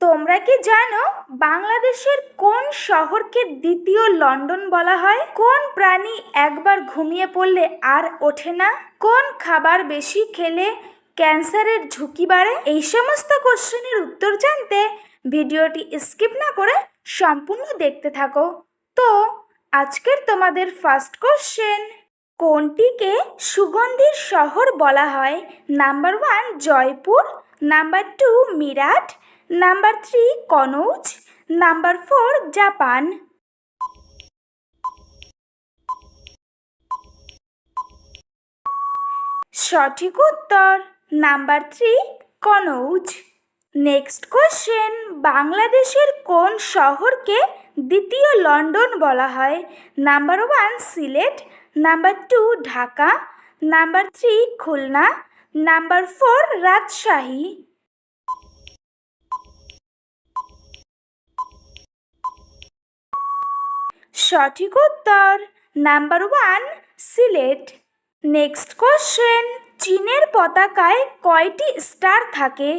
তোমরা কি জানো বাংলাদেশের কোন শহরকে দ্বিতীয় লন্ডন বলা হয়? কোন প্রাণী একবার ঘুমিয়ে পড়লে আর ওঠে না? কোন খাবার বেশি খেলে ক্যান্সারের ঝুঁকি বাড়ে? এই সমস্ত কোশ্চেনের উত্তর জানতে ভিডিওটি স্কিপ না করে সম্পূর্ণ দেখতে থাকো। তো, আজকের তোমাদের ফার্স্ট কোশ্চেন কোনটিকে সুগন্ধির শহর বলা হয়? Number one Jaipur. Number two Meerut. Number three Kannauj, number four Japan. সঠিক উত্তর number three Kannauj. Next question, বাংলাদেশের কোন শহরকে দ্বিতীয় লন্ডন বলা হয়? Number one Sylhet, number two Dhaka, number three Khulna, number four Rajshahi. সঠিক উত্তর number one, Sylhet. Next question, চীনের পতাকায় কয়টি স্টার থাকে?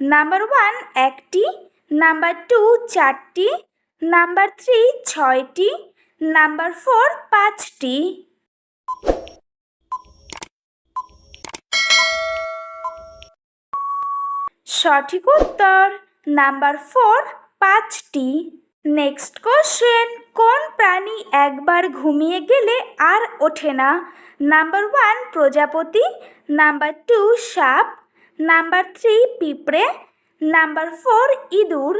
নাম্বার ওয়ান, একটি। নাম্বার টু, চারটি। নাম্বার থ্রি, ছয়টি। নাম্বার ফোর, পাঁচটি। সঠিক উত্তর নাম্বার ফোর, পাঁচটি। নেক্সট কোশ্চেন কোন প্রাণী একবার ঘুমিয়ে গেলে আর ওঠে না? নাম্বার ওয়ান প্রজাপতি. নাম্বার টু সাপ. নাম্বার থ্রি পিঁপড়ে. নাম্বার ফোর ইঁদুর.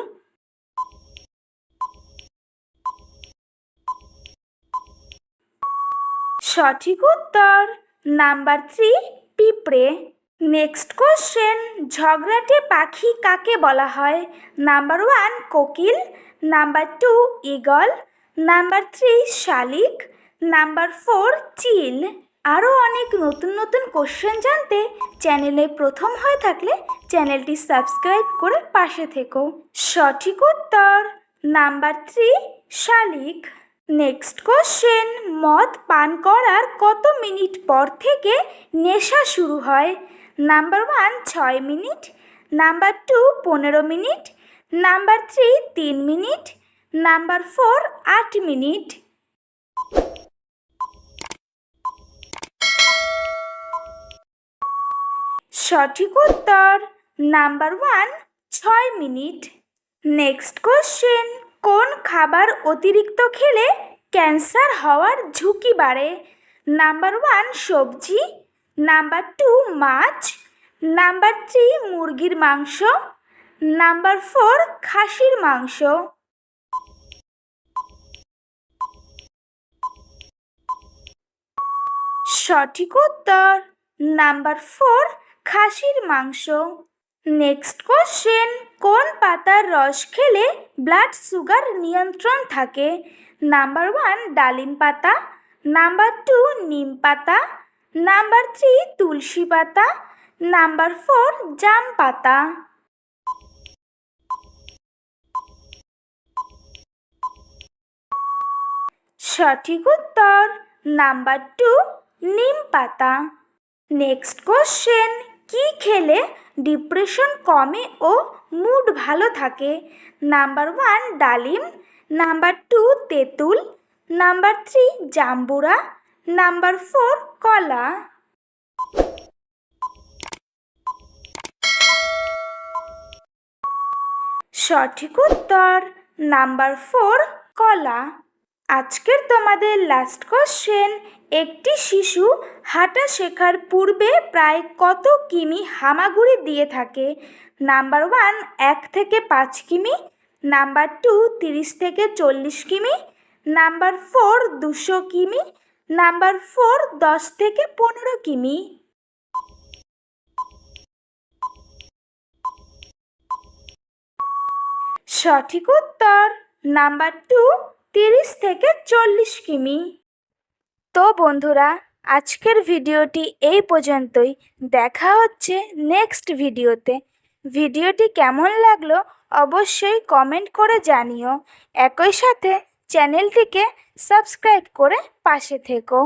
সঠিক উত্তর নাম্বার থ্রি পিঁপড়ে। নেক্সট কোশ্চেন ঝগড়াটে পাখি কাকে বলা হয়? নাম্বার ওয়ান কোকিল। Number two eagle number three শালিক। নাম্বার ফোর চিল। আরও অনেক নতুন নতুন কোশ্চেন জানতে চ্যানেলে প্রথম হয়ে থাকলে চ্যানেলটি সাবস্ক্রাইব করে পাশে থেকো। সঠিক উত্তর নাম্বার থ্রি শালিক। নেক্সট কোশ্চেন মদ পান করার কত মিনিট পর থেকে নেশা শুরু হয়? নাম্বার ওয়ান ছয় মিনিট, নাম্বার টু পনেরো মিনিট, নাম্বার থ্রি তিন মিনিট, নাম্বার ফোর আট মিনিট। সঠিক উত্তর, নাম্বার ওয়ান ছয় মিনিট। নেক্সট কোশ্চেন, কোন খাবার অতিরিক্ত খেলে ক্যান্সার হওয়ার ঝুঁকি বাড়ে? নাম্বার ওয়ান সবজি নাম্বার টু মাছ। নাম্বার থ্রি মুরগির মাংস। নাম্বার ফোর খাসির মাংস। সঠিক উত্তর নাম্বার ফোর খাসির মাংস। নেক্সট কোশ্চেন কোন পাতার রস খেলে ব্লাড সুগার নিয়ন্ত্রণ থাকে? নাম্বার ওয়ান ডালিম পাতা। নাম্বার টু নিম পাতা। নাম্বার থ্রি, তুলসী পাতা। নাম্বার ফোর, জাম পাতা। সঠিক উত্তর, নাম্বার টু, নিম পাতা। নেক্সট কোশ্চেন, কি খেলে ডিপ্রেশন কমে ও মুড ভালো থাকে? নাম্বার ওয়ান, ডালিম। নাম্বার টু, তেঁতুল। নাম্বার থ্রি, জাম্বুরা। নাম্বার ফোর, কলা। সঠিক উত্তর, নাম্বার ফোর, কলা। আজকের তোমাদের লাস্ট কোশ্চেন একটি শিশু হাঁটা শেখার পূর্বে প্রায় কত কিমি হামাগুড়ি দিয়ে থাকে? নাম্বার ওয়ান, এক থেকে পাঁচ কিমি। নাম্বার টু, তিরিশ থেকে চল্লিশ কিমি। নাম্বার ফোর, দুশো কিমি। নাম্বার ফোর, দশ থেকে পনেরো কিমি। সঠিক উত্তর, নাম্বার টু, তিরিশ থেকে চল্লিশ কিমি। তো বন্ধুরা, আজকের ভিডিওটি এই পর্যন্তই। দেখা হচ্ছে নেক্সট ভিডিওতে। ভিডিওটি কেমন লাগল অবশ্যই কমেন্ট করে জানিও। একই সাথে চ্যানেলটিকে সাবস্ক্রাইব করে পাশে থেকো।